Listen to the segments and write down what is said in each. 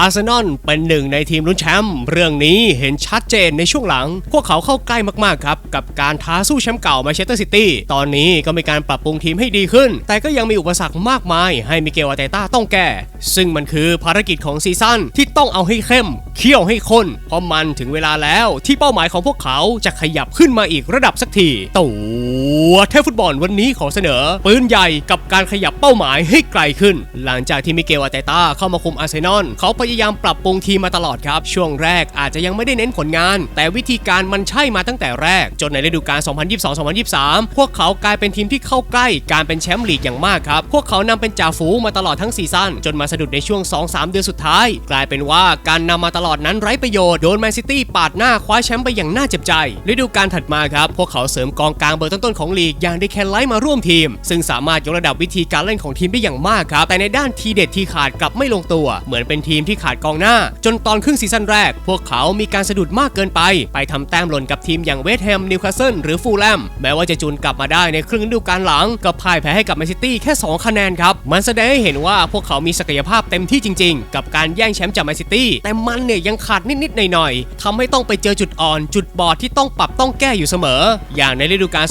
อาร์เซนอลเป็นหนึ่งในทีมลุ้นแชมป์เรื่องนี้เห็นชัดเจนในช่วงหลัง พวกเขาเข้าใกล้มากๆครับ กับการท้าสู้แชมป์เก่ามาเชสเตอร์ซิตี้ตอนนี้ก็มีการปรับปรุงทีมให้ดีขึ้น แต่ก็ยังมีอุปสรรคมากมาย ให้มิเกลอาเตต้าต้องแก้ ซึ่งมันคือภารกิจของซีซั่นที่ต้องเอาให้เข้มเคี่ยวให้ข้นเพราะมันถึงเวลาแล้วที่เป้าหมายของพวกเขาจะขยับขึ้นมาอีกระดับสักทีตัวเทพฟุตบอลวันนี้ขอเสนอ ปืนใหญ่กับการขยับเป้าหมายให้ไกลขึ้น หลังจากที่มิเกลอาเตต้าเข้ามาคุมอาร์เซนอลเขาพยายามปรับปรุงทีมมาตลอดครับ ช่วงแรกอาจจะยังไม่ได้เน้นผลงาน แต่วิธีการมันใช่มาตั้งแต่แรก จนในฤดูกาล 2022-2023 พวกเขากลายเป็นทีมที่เข้าใกล้การเป็นแชมป์ลีกอย่างมากครับ พวกเขานำเป็นจ่าฝูงมาตลอดทั้งซีซั่นจนมาสะดุดในช่วง 2-3 เดือนสุดท้าย กลายเป็นว่าการนำมาตลอดนั้นไร้ประโยชน์โดนแมนซิตี้ปาดหน้าคว้าแชมป์ไปอย่างน่าเจ็บใจฤดูกาลถัดมาครับพวกเขาเสริมกองกลางเบอร์ต้นๆของลีกอย่างเดแคนไลท์มาร่วมทีม ซึ่งสามารถยกระดับวิธีการเล่นของทีมได้อย่างมากครับแต่ในด้านทีเด็ดที่ขาดกลับไม่ลงตัว เหมือนเป็นทีมที่ขาดกองหน้า จนตอนครึ่งซีซั่นแรก พวกเขามีการสะดุดมากเกินไป ไปทำแต้มหล่นกับทีมอย่างเวสต์แฮม นิวคาสเซิลหรือฟูลแลม แม้ว่าจะจูนกลับมาได้ในครึ่งฤดูกาลหลังก็พ่ายแพ้ให้กับแมนซิตี้แค่ 2 คะแนนครับ มันแสดงให้เห็นว่าพวกเขามีศักยภาพเต็มที่จริง ๆ กับการแย่งแชมป์จากแมนซิตี้ แต่มันเนี่ยยังขาดนิดๆหน่อยๆทำให้ต้องไปเจอจุดอ่อน จุดบอดที่ต้องปรับต้องแก้อยู่เสมอ อย่างในฤดูกาล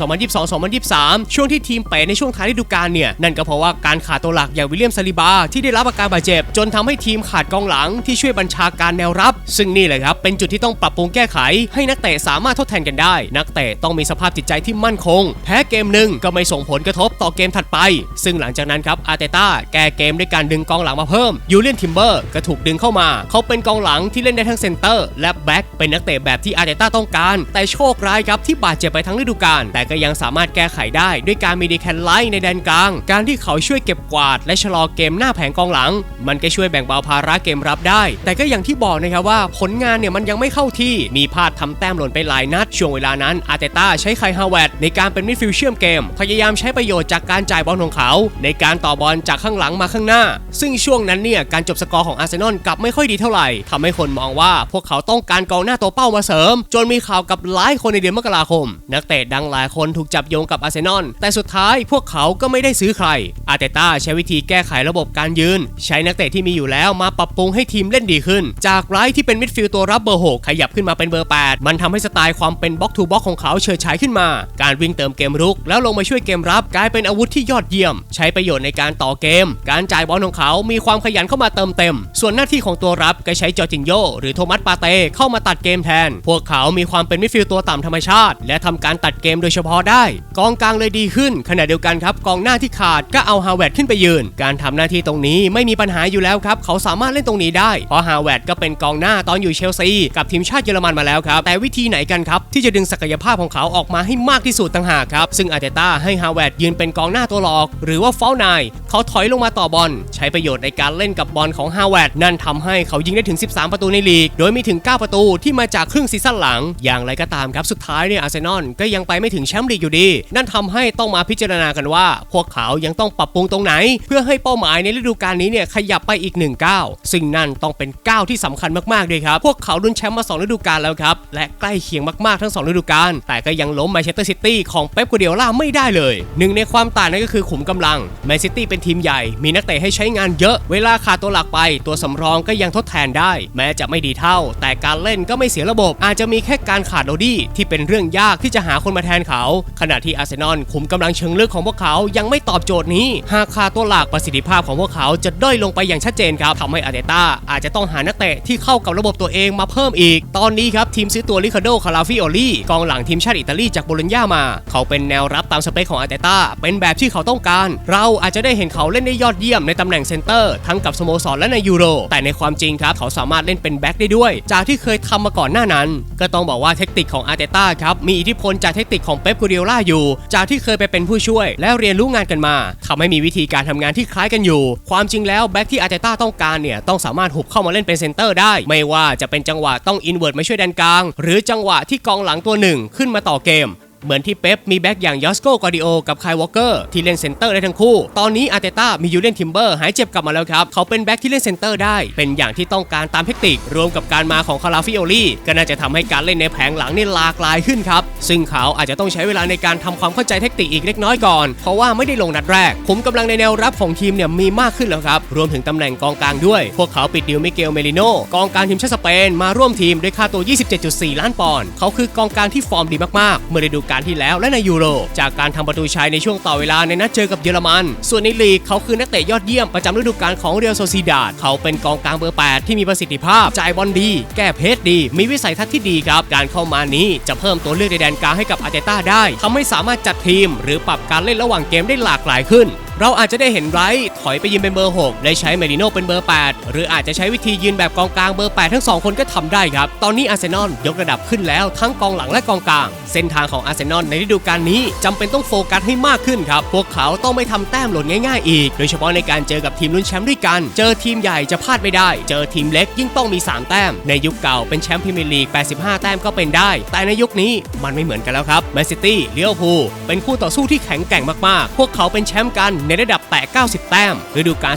2022-2023 ช่วงที่ทีมเป๋ในช่วงท้ายฤดูกาลเนี่ย นั่นก็เพราะว่าการขาดตัวหลักอย่างวิลเลียมซาลิบาที่ได้รับอาการบาดเจ็บจนทำให้ทีมขาดกองหลังที่ช่วยบัญชาการแนวรับ ซึ่งนี่แหละครับเป็นจุดที่ต้องปรับปรุงแก้ไข ให้นักเตะสามารถทดแทนกันได้ นักเตะต้องมีสภาพจิตใจที่มั่นคง แพ้เกมหนึ่งก็ไม่ส่งผลกระทบต่อเกมถัดไป ซึ่งหลังจากนั้นครับอาร์เตต้าแก้เกมด้วยการดึงกองหลังมาเพิ่มยูเลียนทิมเบอร์ก็ถูกดึงเข้ามา เขาเป็นกองหลังที่เล่นได้ทั้งเซนเตอร์และแบ็ก เป็นนักเตะแบบที่อาร์เตต้าต้องการ แต่โชคร้ายครับที่บาดเจ็บไปทั้งฤดูกาลแต่ก็ยังสามารถแก้ไขได้ด้วยการมีดีแคนไลท์ในแดนกลาง การที่เขาช่วยเก็บกวาด และชะลอเกมหน้าแผงกองหลัง มันก็ช่วยแบ่งเบาภาระเกมรับได้ แต่ก็อย่างที่บอกนะครับว่าผลงานเนี่ยมันยังไม่เข้าที่มีพลาดทำแต้มหล่นไปหลายนัดช่วงเวลานั้นอาร์เตต้าใช้ไคฮาวเวตในการเป็นมิดฟิลด์เชื่อมเกม พยายามใช้ประโยชน์จากการจ่ายบอลของเขา ในการต่อบอลจากข้างหลังมาข้างหน้า ซึ่งช่วงนั้นเนี่ยการจบสกอร์ของอาร์เซนอลกลับไม่ค่อยดีเท่าไหร่ทำให้คนมองว่าพวกเขาต้องการกองหน้าตัวเป้ามาเสริม จนมีข่าวกับหลายคนในเดือนมกราคม นักเตะดังหลายคนถูกจับโยงกับอาร์เซนอลแต่สุดท้ายพวกเขาก็ไม่ได้ซื้อใคร อาร์เตต้าใช้วิธีแก้ไขระบบการยืน ใช้นักเตะที่มีอยู่แล้วมาปรับปรุงให้ทีมเล่นดีขึ้น จากไรท์ที่เป็นมิดฟิลด์ตัวรับเบอร์ 6 ขยับขึ้นมาเป็นเบอร์ 8 มันทำให้สไตล์ความเป็นบล็อกทูบล็อกของเขาเฉิดฉายขึ้นมา การวิ่งเติมเกมรุก แล้วลงมาช่วยเกมรับกลายเป็นอาวุธที่ยอดเยี่ยม ใช้ประโยชน์ในการต่อเกม การจ่ายบอลของเขามีความขยันเข้ามาเติมเต็ม ส่วนหน้าที่ของตัวรับก็ใช้จอจินโยหรือโทมัสปาเต้เข้ามาตัดเกมแทน พวกเขามีความเป็นมิดฟิลด์ตัวต่ำธรรมชาติ และทำการตัดเกมโดยเฉพาะได้ กองกลางเลยดีขึ้น ขณะเดียวกันครับกองหน้าที่ขาดก็เอาฮาวเวิร์ดขึ้นไปยืน การทำหน้าที่ตรงนี้ไม่มีปัญหาอยู่แล้วครับเขาสามารถเล่นตรงนี้ได้ เพราะฮาวเวิร์ดก็เป็นกองหน้าตอนอยู่เชลซีกับทีมชาติเยอรมันมาแล้วครับ แต่วิธีไหนกันครับที่จะดึงศักยภาพของเขาออกมาให้มากที่สุดต่างหากครับ ซึ่งอาร์เตต้าให้ฮาวเวิร์ดยืนเป็นกองหน้าตัวหลอก หรือว่าเฟอลนายเขาถอยลงมาต่อบอล ใช้ประโยชน์ในการเล่นกับบอลของฮาวเวิร์ดนั่นทำให้เขายิงได้ถึง 13 ประตูในลีก โดยมีถึง 9 ประตูทที่มาจากครึ่งซีซั่นหลัง อย่างไรก็ตามครับสุดท้ายเนี่ยอาร์เซนอลก็ยังไปไม่ถึงแชมป์ลีกอยู่ดี นั่นทำให้ต้องมาพิจารณากันว่า พวกเขายังต้องปรับปรุงตรงไหน เพื่อให้เป้าหมายในฤดูกาลนี้เนี่ยขยับไปอีก1ก้าวซึ่งนั่นต้องเป็นก้าวที่สำคัญมากๆเลยครับ พวกเขาลุ้นแชมป์มา 2 ฤดูกาลแล้วครับ และใกล้เคียงมากๆทั้ง 2 ฤดูกาลแต่ก็ยังล้มแมนเชสเตอร์ซิตี้ของเป๊ปกูเดียล่าไม่ได้เลยหนึ่งในความต่างนั่นก็คือขุมกำลังแมนซิตี้เป็นทีมใหญ่ มีนักเตะให้ใช้งานเยอะ เวลาขาดตัวหลักไป ตัวสำรองก็ยังทดแทนได้ แม้จะไม่ดีเท่า แต่การเล่นก็ไม่เสียระบบ อาจจะมีแค่การขาดโดดี้ที่เป็นเรื่องยากที่จะหาคนมาแทนเขา ขณะที่อาร์เซนอลขุมกำลังเชิงลึกของพวกเขายังไม่ตอบโจทย์นี้ หากขาดตัวหลักประสิทธิภาพของพวกเขาจะด้อยลงไปอย่างชัดเจนครับทำให้อาร์เตต้าอาจจะต้องหานักเตะที่เข้ากับระบบตัวเองมาเพิ่มอีก ตอนนี้ครับทีมซื้อตัวลิคาโดคาราฟิโอลี่กองหลังทีมชาติอิตาลีจากโบโลญญามา เขาเป็นแนวรับตามสเปคของอาร์เตต้าเป็นแบบที่เขาต้องการ เราอาจจะได้เห็นเขาเล่นได้ยอดเยี่ยมในตำแหน่งเซนเตอร์ทั้งกับสโมสรและในยูโรแต่ในความจริงครับเขาสามารถเล่นเป็นแบ็คได้ด้วย จากที่เคยทำมาก่อนหน้านั้น ก็ต้องบอกว่าเทคนิคของอาร์เตต้าครับมีอิทธิพลจากเทคนิคของเป๊ปกูเดียล่าอยู่ จากที่เคยไปเป็นผู้ช่วย และเรียนรู้งานกันมาทำให้มีวิธีการทำงานที่คล้ายกันอยู่ ความจริงแล้วแบ็คที่อาร์เตต้าต้องการเนี่ยต้องสามารถหุบเข้ามาเล่นเป็นเซนเตอร์ได้ ไม่ว่าจะเป็นจังหวะต้องอินเวิร์ดมาช่วยแดนกลาง หรือจังหวะที่กองหลังตัวหนึ่งขึ้นมาต่อเกม เหมือนที่เป๊ปมีแบ็กอย่างยอสโกกอดิโอกับไคลวอลเกอร์ที่เล่นเซนเตอร์ได้ทั้งคู่ ตอนนี้อาร์เตต้ามียูเลนทิมเบอร์หายเจ็บกลับมาแล้วครับ เขาเป็นแบ็กที่เล่นเซนเตอร์ได้ เป็นอย่างที่ต้องการตามเทคนิค รวมกับการมาของคาราฟิโอลี่ก็น่าจะทำให้การเล่นในแผงหลังนี่หลากหลายขึ้นครับ ซึ่งเขาอาจจะต้องใช้เวลาในการทำความเข้าใจเทคนิคอีกเล็กน้อยก่อน เพราะว่าไม่ได้ลงนัดแรกขุมกำลังในแนวรับของทีมเนี่ยมีมากขึ้นแล้วครับ รวมถึงตำแหน่งกองกลางด้วย พวกเขาปิดดิวมิเกลเมลิโนกองกลางทีมชาติสเปนมาร่วมทีมด้วยค่าตัว 27.4 ล้านปอนด์เขาคือกองกลางที่ฟอร์มดีมากๆ เมื่อฤดูการที่แล้วและในยูโร จากการทำประตูชัยในช่วงต่อเวลาในนัดเจอกับเยอรมัน ส่วนในลีกเขาคือนักเตะยอดเยี่ยมประจำฤดูกาลของเรียลโซซิดาดเขาเป็นกองกลางเบอร์ 8 ที่มีประสิทธิภาพ จ่ายบอลดี แก้เพสดี มีวิสัยทัศน์ที่ดีครับ การเข้ามานี้จะเพิ่มตัวเลือกในแดนกลางให้กับอาร์เตต้าได้ทำให้สามารถจัดทีม หรือปรับการเล่นระหว่างเกมได้หลากหลายขึ้น เราอาจจะได้เห็นไรท์ถอยไปยืนเป็นเบอร์6ได้ใช้เมริโนเป็นเบอร์ 8 หรืออาจจะใช้วิธียืนแบบกองกลางเบอร์ 8 ทั้ง 2 คนก็ทำได้ครับ ตอนนี้อาร์เซนอลยกระดับขึ้นแล้วทั้งกองหลังและกองกลาง เส้นทางของอาร์เซนอลในฤดูกาลนี้จำเป็นต้องโฟกัสให้มากขึ้นครับ พวกเขาต้องไม่ทำแต้มหล่นง่ายๆ อีก โดยเฉพาะในการเจอกับทีมลุ้นแชมป์ด้วยกัน เจอทีมใหญ่จะพลาดไม่ได้ เจอทีมเล็กยิ่งต้องมี 3 แต้ม ในยุคเก่าเป็นแชมป์พรีเมียร์ลีก 85 แต้มก็เป็นได้ แต่ในยุคนี้มันไม่เหมือนกันแล้วครับแมนซิตี้เลี้ยวพูเป็นคู่ต่อสู้ที่แข็งแกร่งมากๆ พวกเขาเป็นแชมป์กันในระดับแตะ 90 แต้มฤดูกาล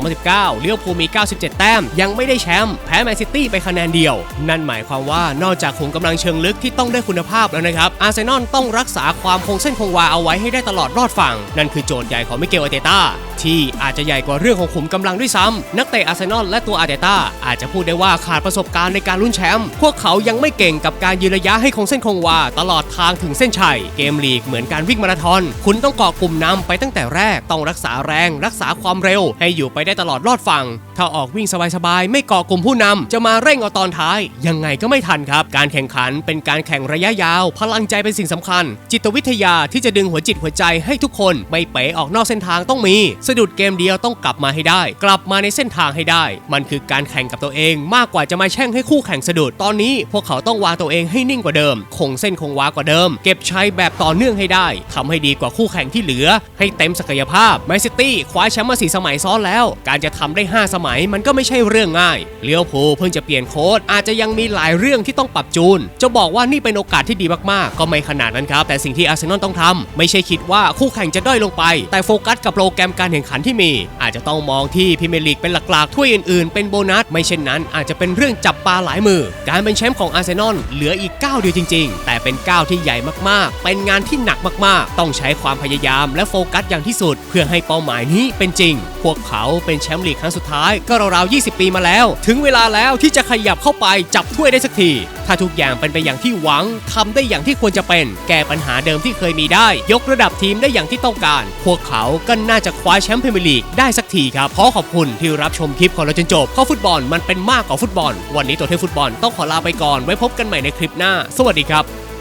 2018-2019 เลี้ยวพูมี 97 แต้ม ยังไม่ได้แชมป์แพ้แมนซิตี้ไปคะแนนเดียว นั่นหมายความว่านอกจากขุมกำลังเชิงลึกที่ต้องได้คุณภาพแล้วนะครับ อาร์เซนอลต้องรักษาความคงเส้นคงวาเอาไว้ให้ได้ตลอดรอดฝั่ง นั่นคือโจทย์ใหญ่ของมิเกลอาร์เตต้า ที่อาจจะใหญ่กว่าเรื่องของขุมกำลังด้วยซ้ำนักเตะอาร์เซนอลและตัวอาร์เตต้าอาจจะพูดได้ว่าขาดประสบการณ์ในการลุ้นแชมป์พวกเขายังไม่เก่งกับการยืนระยะให้คงเส้นคงวาตลอดทางถึงเส้นชัย เกมลีกเหมือนการวิ่งมาราธอน คุณต้องเกาะกลุ่มนำไปตั้งแต่แรกต้องรักษาแรง รักษาความเร็ว ให้อยู่ไปได้ตลอดรอดฝั่งถ้าออกวิ่งสบายๆไม่เกาะกลุ่มผู้นำจะมาเร่งเอาตอนท้าย ยังไงก็ไม่ทันครับ การแข่งขันเป็นการแข่งระยะยาว พลังใจเป็นสิ่งสำคัญ จิตวิทยาที่จะดึงหัวจิตหัวใจให้ทุกคนไม่เป๋ออกนอกเส้นทางต้องมีสะดุดเกมเดียวต้องกลับมาให้ได้ กลับมาในเส้นทางให้ได้ มันคือการแข่งกับตัวเอง มากกว่าจะมาแช่งให้คู่แข่งสะดุด ตอนนี้พวกเขาต้องวางตัวเองให้นิ่งกว่าเดิม คงเส้นคงวากว่าเดิม เก็บใชัยแบบต่อเนื่องให้ได้ทำให้ดีกว่าคู่แข่งที่เหลือ ให้เต็มศักยภาพแมนซิตี้คว้าแชมป์มาสี่สมัยซ้อนแล้ว การจะทำได้ 5 สมัยมันก็ไม่ใช่เรื่องง่ายเลี้ยวภูลเพิ่งจะเปลี่ยนโค้ดอาจจะยังมีหลายเรื่องที่ต้องปรับจูน จะบอกว่านี่เป็นโอกาสที่ดีมากๆ ก็ไม่ขนาดนั้นครับแต่สิ่งที่อาร์เซนอลต้องทำไม่ใช่คิดว่าคู่แข่งจะด้อยลงไป แต่โฟกัสกับโปรแกรมการแข่งขันที่มี อาจจะต้องมองที่พิเมลีกเป็นหลักๆถ้วยอื่นๆ เป็นโบนัส ไม่เช่นนั้นอาจจะเป็นเรื่องจับปลาหลายมือ การเป็นแชมป์ของอาร์เซนอลเหลืออีกก้าเดียวจริง ๆ เป็นก้าวที่ใหญ่มากๆ เป็นงานที่หนักมากๆ ต้องใช้ความพยายามและโฟกัสอย่างที่สุด เพื่อให้เป้าหมายนี้เป็นจริง พวกเขาเป็นแชมป์ลีกครั้งสุดท้ายก็ราวๆ20 ปีมาแล้ว ถึงเวลาแล้วที่จะขยับเข้าไปจับถ้วยได้สักที ถ้าทุกอย่างเป็นไปอย่างที่หวังทำได้อย่างที่ควรจะเป็น แก้ปัญหาเดิมที่เคยมีได้ ยกระดับทีมได้อย่างที่ต้องการ พวกเขาก็น่าจะคว้าแชมป์พรีเมียร์ลีกได้สักทีครับ ขอขอบคุณที่รับชมคลิปของเราจนจบเพราะฟุตบอลมันเป็นมากกว่าฟุตบอล วันนี้ตัวเทพฟุตบอลต้องขอลาไปก่อน ไว้พบกันใหม่ในคลิปหน้า สวัสดีครับ